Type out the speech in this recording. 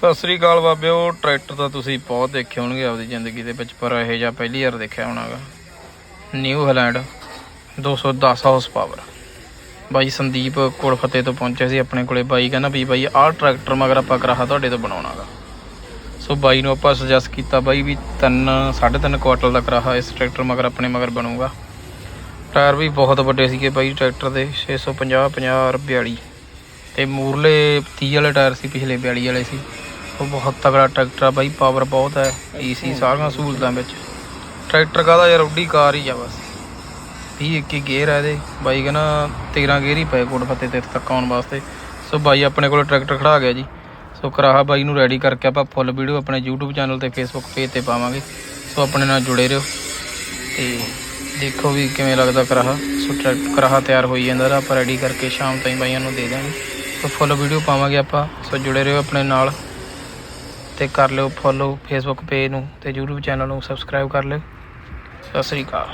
ਸਤਿ ਸ੍ਰੀ ਅਕਾਲ ਬਾਬਿਓ, tractor ਤਾਂ ਤੁਸੀਂ ਬਹੁਤ ਦੇਖੇ ਹੋਣਗੇ ਆਪਦੀ ਜ਼ਿੰਦਗੀ ਦੇ ਵਿੱਚ, ਪਰ ਇਹ ਜਿਹਾ ਪਹਿਲੀ ਵਾਰ ਦੇਖਿਆ ਹੋਣਾਗਾ। ਨਿਊ ਹਾਲੈਂਡ 210 ਹਾਰਸ ਪਾਵਰ ਬਾਈ ਸੰਦੀਪ ਕੋੜਫਤੇ ਤੋਂ ਪਹੁੰਚਿਆ ਸੀ ਆਪਣੇ ਕੋਲੇ, ਬਾਈ ਕਹਿੰਦਾ ਵੀ ਬਾਈ ਆਹ ਟਰੈਕਟਰ ਮਗਰ ਆਪਾਂ ਕਰਾਹਾ ਤੁਹਾਡੇ ਤੋਂ ਬਣਾਉਣਾਗਾ। ਸੋ ਬਾਈ ਨੂੰ ਆਪਾਂ ਸੁਜੈਸਟ ਕੀਤਾ ਬਾਈ ਵੀ 3 3.5 ਕੁਆਟਲ ਦਾ ਕਰਾਹਾ ਇਸ ਟਰੈਕਟਰ ਮਗਰ ਆਪਣੇ ਮਗਰ ਬਣੂਗਾ। ਟਾਇਰ ਵੀ ਬਹੁਤ ਵੱਡੇ ਸੀਗੇ ਬਾਈ ਟਰੈਕਟਰ ਦੇ 650 50 42 ਤੇ ਮੂਰਲੇ 30 ਵਾਲੇ ਟਾਇਰ ਸੀ, ਪਿਛਲੇ 42 ਵਾਲੇ ਸੀ। ਉਹ ਬਹੁਤ ਤਗੜਾ ਟਰੈਕਟਰ ਆ ਬਾਈ ਪਾਵਰ ਬਹੁਤ ਹੈ ਏਸੀ ਸਾਰੀਆਂ ਸਹੂਲਤਾਂ ਵਿੱਚ। ਟਰੈਕਟਰ ਕਾਹਦਾ ਯਾਰ, ਉੱਡੀ ਕਾਰ ਹੀ ਆ ਬਸ। 20 21 ਗੇਅਰ ਆ ਇਹਦੇ। ਬਾਈ ਕਹਿੰਦਾ 13 ਗੇਅਰ ਹੀ ਪਏ ਕੋਟ ਫੱਤੇ ਤੇ ਤੱਕ ਆਉਣ ਵਾਸਤੇ। ਸੋ ਬਾਈ ਆਪਣੇ ਕੋਲ ਟਰੈਕਟਰ ਖੜਾ ਗਿਆ ਜੀ। ਸੋ ਕਰਾਹਾ ਬਾਈ ਨੂੰ ਰੈਡੀ ਕਰਕੇ ਆਪਾਂ ਫੁੱਲ ਵੀਡੀਓ ਆਪਣੇ YouTube ਚੈਨਲ ਤੇ, Facebook ਪੇਜ ਤੇ ਪਾਵਾਂਗੇ। ਸੋ ਆਪਣੇ ਨਾਲ ਜੁੜੇ ਰਹੋ। ਤੇ ਦੇਖੋ ਵੀ ਕਿਵੇਂ ਲੱਗਦਾ ਕਰਾਹਾ। ਸੋ ਟਰੈਕਟਰ ਕਰਾਹਾ ਤਿਆਰ ਹੋਈ ਜਾਂਦਾ ਆਪਾਂ ਰੈਡੀ ਕਰਕੇ ਸ਼ਾਮ ਤਾਈਂ ਬਾਈਆਂ ਨੂੰ ਦੇ ਦਾਂਗੇ। ਸੋ ਫੁੱਲ ਵੀਡੀਓ ਪਾਵਾਂਗੇ ਆਪਾਂ। ਸੋ ਜੁੜੇ ਰਹੋ ਆਪਣੇ ਨਾਲ। ਤੇ ਕਰ ਲਿਓ ਫੋਲੋ ਫੇਸਬੁੱਕ ਪੇਜ ਨੂੰ ਤੇ YouTube ਚੈਨਲ ਨੂੰ ਸਬਸਕ੍ਰਾਈਬ ਕਰ ਲਿਓ। ਸਤਿ ਸ੍ਰੀ ਅਕਾਲ।